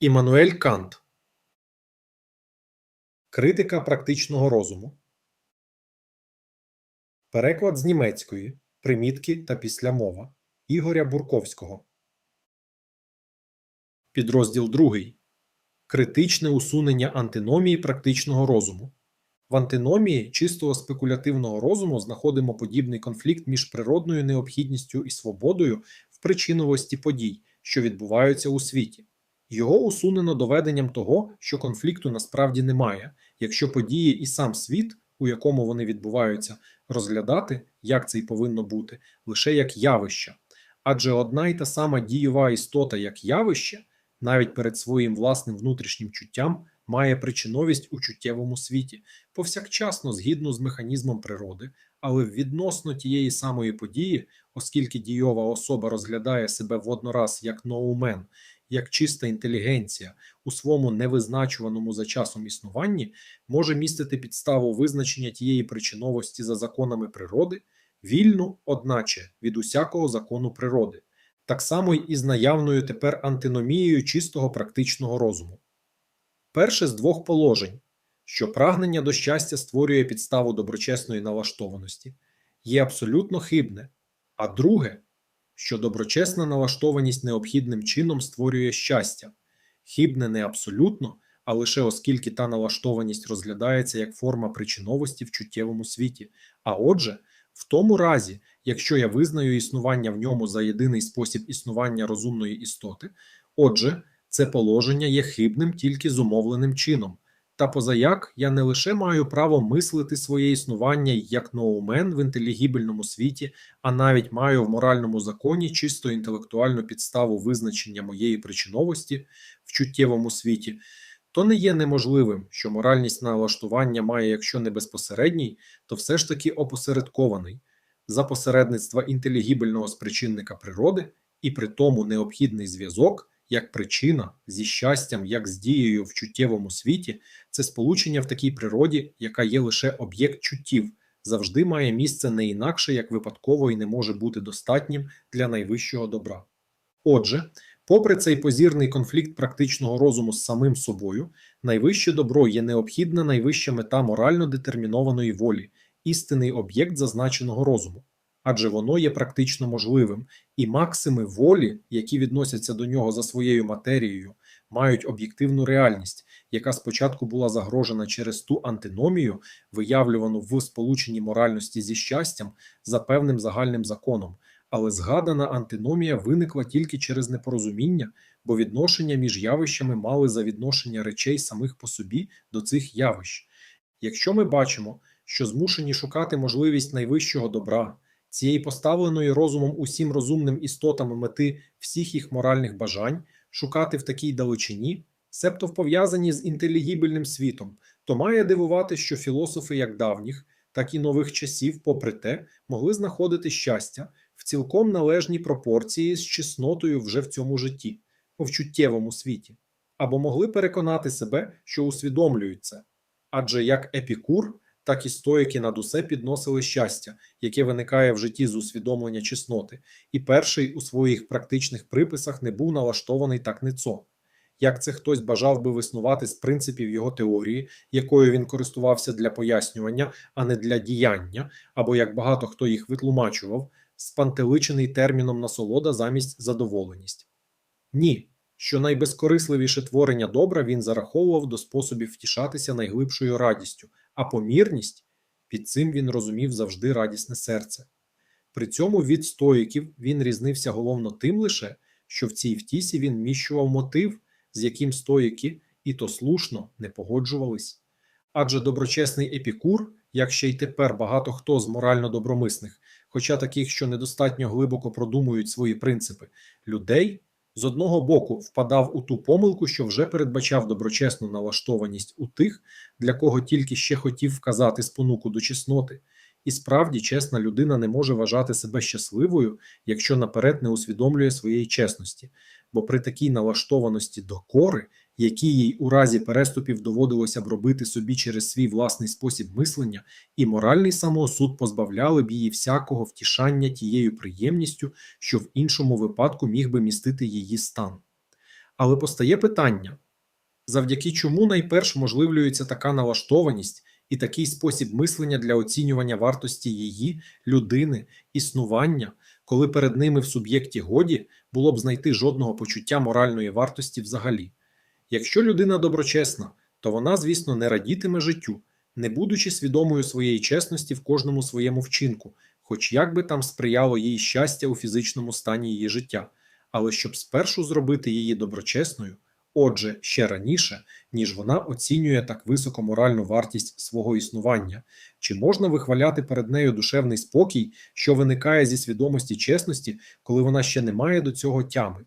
Іммануель Кант Критика практичного розуму Переклад з німецької Примітки та післямова Ігоря Бурковського Підрозділ 2. Критичне усунення антиномії практичного розуму. В антиномії чистого спекулятивного розуму знаходимо подібний конфлікт між природною необхідністю і свободою в причиновості подій, що відбуваються у світі. Його усунено доведенням того, що конфлікту насправді немає, якщо події і сам світ, у якому вони відбуваються, розглядати, як це й повинно бути, лише як явище. Адже одна й та сама дієва істота як явище, навіть перед своїм власним внутрішнім чуттям, має причиновість у чуттєвому світі, повсякчасно згідно з механізмом природи, але відносно тієї самої події, оскільки дійова особа розглядає себе воднораз як ноумен, як чиста інтелігенція у своєму невизначуваному за часом існуванні, може містити підставу визначення тієї причиновості за законами природи, вільну, одначе, від усякого закону природи, так само й із наявною тепер антиномією чистого практичного розуму. Перше з двох положень, що прагнення до щастя створює підставу доброчесної налаштованості, є абсолютно хибне, а друге, що доброчесна налаштованість необхідним чином створює щастя, хибне не абсолютно, а лише оскільки та налаштованість розглядається як форма причиновості в чуттєвому світі, а отже, в тому разі, якщо я визнаю існування в ньому за єдиний спосіб існування розумної істоти, отже, це положення є хибним тільки зумовленим чином. Та позаяк я не лише маю право мислити своє існування як ноумен в інтелігібельному світі, а навіть маю в моральному законі чисто інтелектуальну підставу визначення моєї причиновості в чуттєвому світі, то не є неможливим, що моральність налаштування має, якщо не безпосередній, то все ж таки опосередкований за посередництва інтелігібельного спричинника природи і при тому необхідний зв'язок як причина зі щастям, як з дією в чуттєвому світі, це сполучення в такій природі, яка є лише об'єкт чуттів, завжди має місце не інакше, як випадково і не може бути достатнім для найвищого добра. Отже, попри цей позірний конфлікт практичного розуму з самим собою, найвище добро є необхідна найвища мета морально детермінованої волі, істинний об'єкт зазначеного розуму адже воно є практично можливим, і максими волі, які відносяться до нього за своєю матерією, мають об'єктивну реальність, яка спочатку була загрожена через ту антиномію, виявлювану в сполученні моральності зі щастям за певним загальним законом. Але згадана антиномія виникла тільки через непорозуміння, бо відношення між явищами мали за відношення речей самих по собі до цих явищ. Якщо ми бачимо, що змушені шукати можливість найвищого добра, цієї поставленої розумом усім розумним істотам мети всіх їх моральних бажань шукати в такій далечині, себто пов'язані з інтелігібельним світом, то має дивувати, що філософи як давніх, так і нових часів, попри те, могли знаходити щастя в цілком належній пропорції з чеснотою вже в цьому житті, в чуттєвому світі, або могли переконати себе, що усвідомлюють це. Адже як епікур так і стоїки над усе підносили щастя, яке виникає в житті з усвідомлення чесноти, і перший у своїх практичних приписах не був налаштований так ницо. Як це хтось бажав би виснувати з принципів його теорії, якою він користувався для пояснювання, а не для діяння, або як багато хто їх витлумачував, спантеличений терміном насолода замість задоволеність. Ні, що найбезкорисливіше творення добра він зараховував до способів втішатися найглибшою радістю, а помірність під цим він розумів завжди радісне серце. При цьому від стоїків він різнився головно тим лише, що в цій втісі він вміщував мотив, з яким стоїки і то слушно не погоджувались. Адже доброчесний епікур, як ще й тепер багато хто з морально добромисних, хоча таких, що недостатньо глибоко продумують свої принципи, людей з одного боку впадав у ту помилку, що вже передбачав доброчесну налаштованість у тих, для кого тільки ще хотів вказати спонуку до чесноти, і справді чесна людина не може вважати себе щасливою, якщо наперед не усвідомлює своєї чесності, бо при такій налаштованості до кори які їй у разі переступів доводилося б робити собі через свій власний спосіб мислення, і моральний самоосуд позбавляли б її всякого втішання тією приємністю, що в іншому випадку міг би містити її стан. Але постає питання, завдяки чому найперш можливлюється така налаштованість і такий спосіб мислення для оцінювання вартості її, людини, існування, коли перед ними в суб'єкті годі було б знайти жодного почуття моральної вартості взагалі. Якщо людина доброчесна, то вона, звісно, не радітиме життю, не будучи свідомою своєї чесності в кожному своєму вчинку, хоч як би там сприяло їй щастя у фізичному стані її життя, але щоб спершу зробити її доброчесною, отже, ще раніше, ніж вона оцінює так високо моральну вартість свого існування, чи можна вихваляти перед нею душевний спокій, що виникає зі свідомості чесності, коли вона ще не має до цього тями?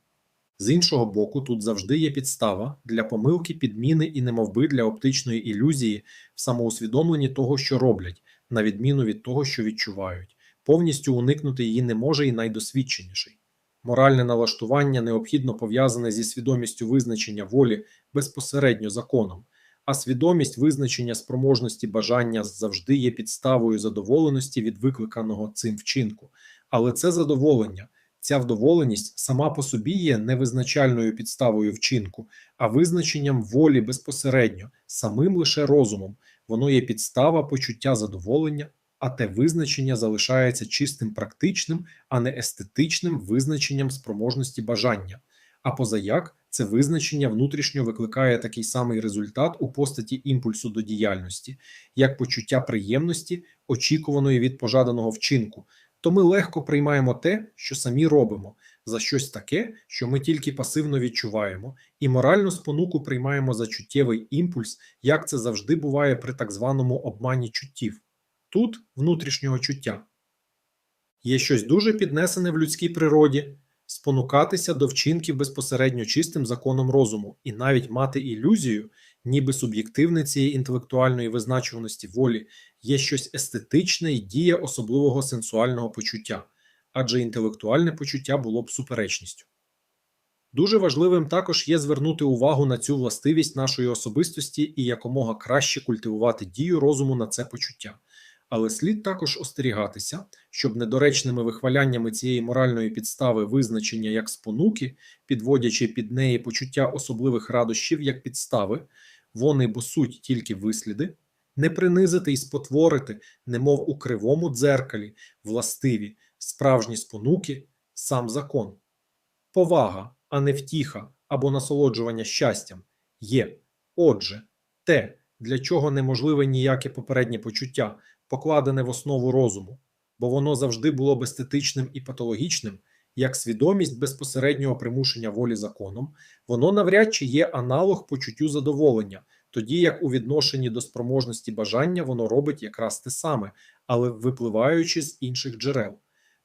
З іншого боку, тут завжди є підстава для помилки, підміни і немовби для оптичної ілюзії в самоусвідомленні того, що роблять, на відміну від того, що відчувають. Повністю уникнути її не може і найдосвідченіший. Моральне налаштування необхідно пов'язане зі свідомістю визначення волі безпосередньо законом, а свідомість визначення спроможності бажання завжди є підставою задоволеності від викликаного цим вчинку. Але це задоволення, ця вдоволеність сама по собі є не визначальною підставою вчинку, а визначенням волі безпосередньо, самим лише розумом. Воно є підстава почуття задоволення, а те визначення залишається чистим практичним, а не естетичним визначенням спроможності бажання. А позаяк це визначення внутрішньо викликає такий самий результат у постаті імпульсу до діяльності, як почуття приємності, очікуваної від пожаданого вчинку, то ми легко приймаємо те, що самі робимо, за щось таке, що ми тільки пасивно відчуваємо, і моральну спонуку приймаємо за чуттєвий імпульс, як це завжди буває при так званому обмані чуттів. Тут внутрішнього чуття. Є щось дуже піднесене в людській природі спонукатися до вчинків безпосередньо чистим законом розуму і навіть мати ілюзію, ніби суб'єктивне цієї інтелектуальної визначуваності волі є щось естетичне і дія особливого сенсуального почуття, адже інтелектуальне почуття було б суперечністю. Дуже важливим також є звернути увагу на цю властивість нашої особистості і якомога краще культивувати дію розуму на це почуття. Але слід також остерігатися, щоб недоречними вихваляннями цієї моральної підстави визначення як спонуки, підводячи під неї почуття особливих радощів як підстави, вони бо суть тільки висліди, не принизити і спотворити, немов у кривому дзеркалі, властиві, справжні спонуки, сам закон. Повага, а не втіха або насолоджування щастям є, отже, те, для чого неможливе ніяке попереднє почуття, покладене в основу розуму, бо воно завжди було б естетичним і патологічним, як свідомість безпосереднього примушення волі законом, воно навряд чи є аналог почуттю задоволення, тоді як у відношенні до спроможності бажання воно робить якраз те саме, але випливаючи з інших джерел.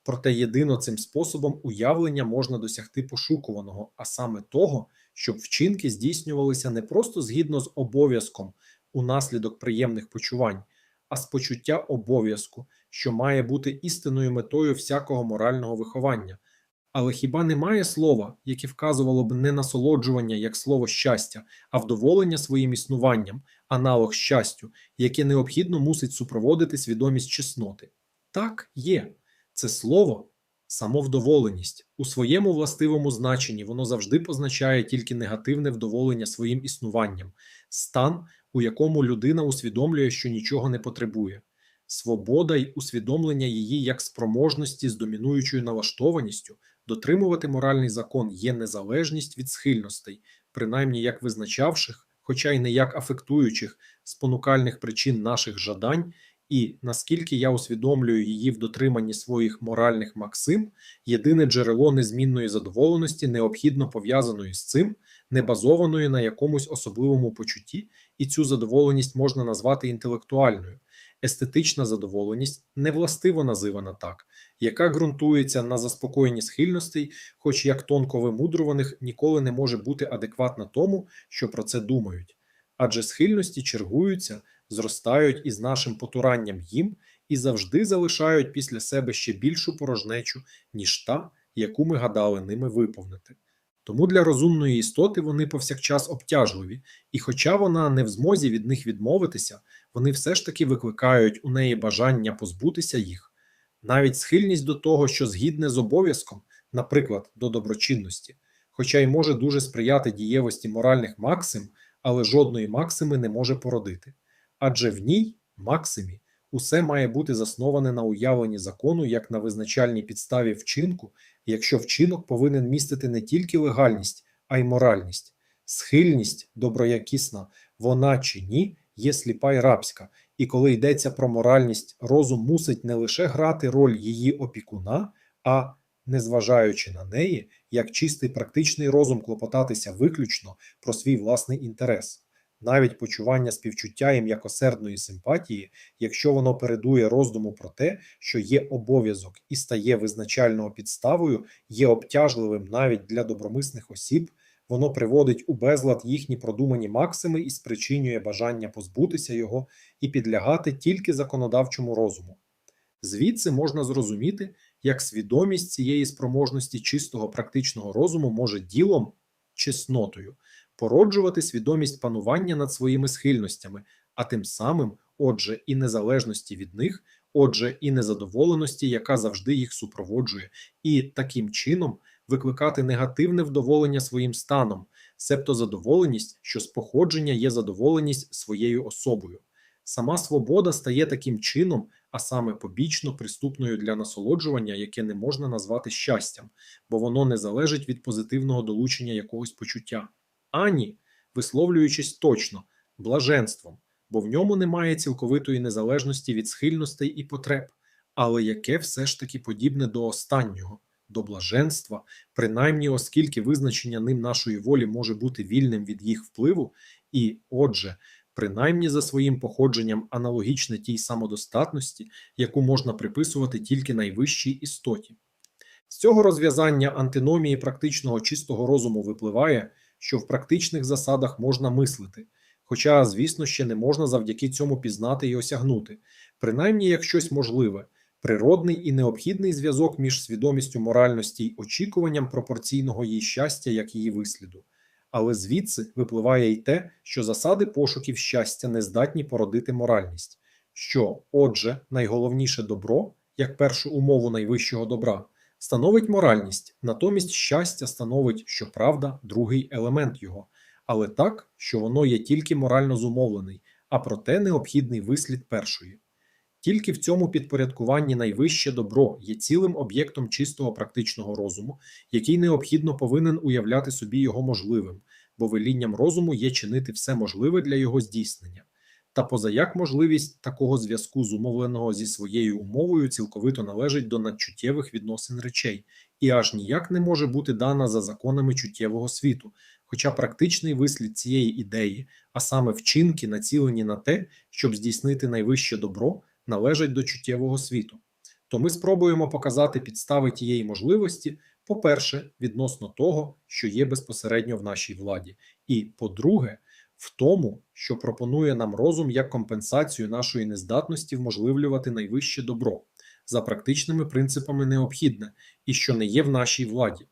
Проте єдино цим способом уявлення можна досягти пошукуваного, а саме того, щоб вчинки здійснювалися не просто згідно з обов'язком унаслідок приємних почувань, а з почуття обов'язку, що має бути істинною метою всякого морального виховання. Але хіба немає слова, яке вказувало б не насолоджування як слово щастя, а вдоволення своїм існуванням, аналог щастю, яке необхідно мусить супроводити свідомість чесноти? Так, є. Це слово самовдоволеність. У своєму властивому значенні воно завжди позначає тільки негативне вдоволення своїм існуванням, стан, у якому людина усвідомлює, що нічого не потребує. Свобода й усвідомлення її як спроможності з домінуючою налаштованістю дотримувати моральний закон є незалежність від схильностей, принаймні як визначавших, хоча й не як афектуючих спонукальних причин наших жадань, і наскільки я усвідомлюю її в дотриманні своїх моральних максим, єдине джерело незмінної задоволеності необхідно пов'язаної з цим, не базованої на якомусь особливому почутті, і цю задоволеність можна назвати інтелектуальною. Естетична задоволеність не властиво називана так, яка ґрунтується на заспокоєнні схильностей, хоч як тонко вимудруваних ніколи не може бути адекватна тому, що про це думають. Адже схильності чергуються, зростають із нашим потуранням їм і завжди залишають після себе ще більшу порожнечу, ніж та, яку ми гадали ними виповнити. Тому для розумної істоти вони повсякчас обтяжливі, і хоча вона не в змозі від них відмовитися, вони все ж таки викликають у неї бажання позбутися їх, навіть схильність до того, що згідне з обов'язком, наприклад, до доброчинності. хоча й може дуже сприяти дієвості моральних максим, але жодної максими не може породити. Адже в ній, максимі, усе має бути засноване на уявленні закону як на визначальній підставі вчинку, якщо вчинок повинен містити не тільки легальність, а й моральність. Схильність доброякісна, вона чи ні, є сліпа й рабська, і коли йдеться про моральність, розум мусить не лише грати роль її опікуна, а, незважаючи на неї, як чистий практичний розум клопотатися виключно про свій власний інтерес. Навіть почування співчуття і м'якосердної симпатії, якщо воно передує роздуму про те, що є обов'язок і стає визначальною підставою, є обтяжливим навіть для добромисних осіб, воно приводить у безлад їхні продумані максими і спричинює бажання позбутися його і підлягати тільки законодавчому розуму. Звідси можна зрозуміти, як свідомість цієї спроможності чистого практичного розуму може ділом, чеснотою, породжувати свідомість панування над своїми схильностями, а тим самим, отже, і незалежності від них, отже, і незадоволеності, яка завжди їх супроводжує, і таким чином викликати негативне вдоволення своїм станом, себто задоволеність, що з походження є задоволеність своєю особою. Сама свобода стає таким чином, а саме побічно приступною для насолоджування, яке не можна назвати щастям, бо воно не залежить від позитивного долучення якогось почуття, ані, висловлюючись точно, блаженством, бо в ньому немає цілковитої незалежності від схильностей і потреб, але яке все ж таки подібне до останнього, до блаженства, принаймні оскільки визначення ним нашої волі може бути вільним від їх впливу, і, отже, принаймні за своїм походженням аналогічне тій самодостатності, яку можна приписувати тільки найвищій істоті. З цього розв'язання антиномії практичного чистого розуму випливає, що в практичних засадах можна мислити, хоча, звісно, ще не можна завдяки цьому пізнати і осягнути, принаймні як щось можливе, природний і необхідний зв'язок між свідомістю моральності й очікуванням пропорційного їй щастя як її висліду. Але звідси випливає й те, що засади пошуків щастя не здатні породити моральність, що, отже, найголовніше добро, як першу умову найвищого добра, становить моральність, натомість щастя становить, щоправда, другий елемент його, але так, що воно є тільки морально зумовлений, а проте необхідний вислід першої. Тільки в цьому підпорядкуванні найвище добро є цілим об'єктом чистого практичного розуму, який необхідно повинен уявляти собі його можливим, бо велінням розуму є чинити все можливе для його здійснення. Та позаяк можливість такого зв'язку, зумовленого зі своєю умовою, цілковито належить до надчуттєвих відносин речей, і аж ніяк не може бути дана за законами чуттєвого світу, хоча практичний вислід цієї ідеї, а саме вчинки, націлені на те, щоб здійснити найвище добро належать до чуттєвого світу. То ми спробуємо показати підстави тієї можливості, по-перше, відносно того, що є безпосередньо в нашій владі, і по-друге, в тому, що пропонує нам розум як компенсацію нашої нездатності вможливлювати найвище добро за практичними принципами необхідне і що не є в нашій владі.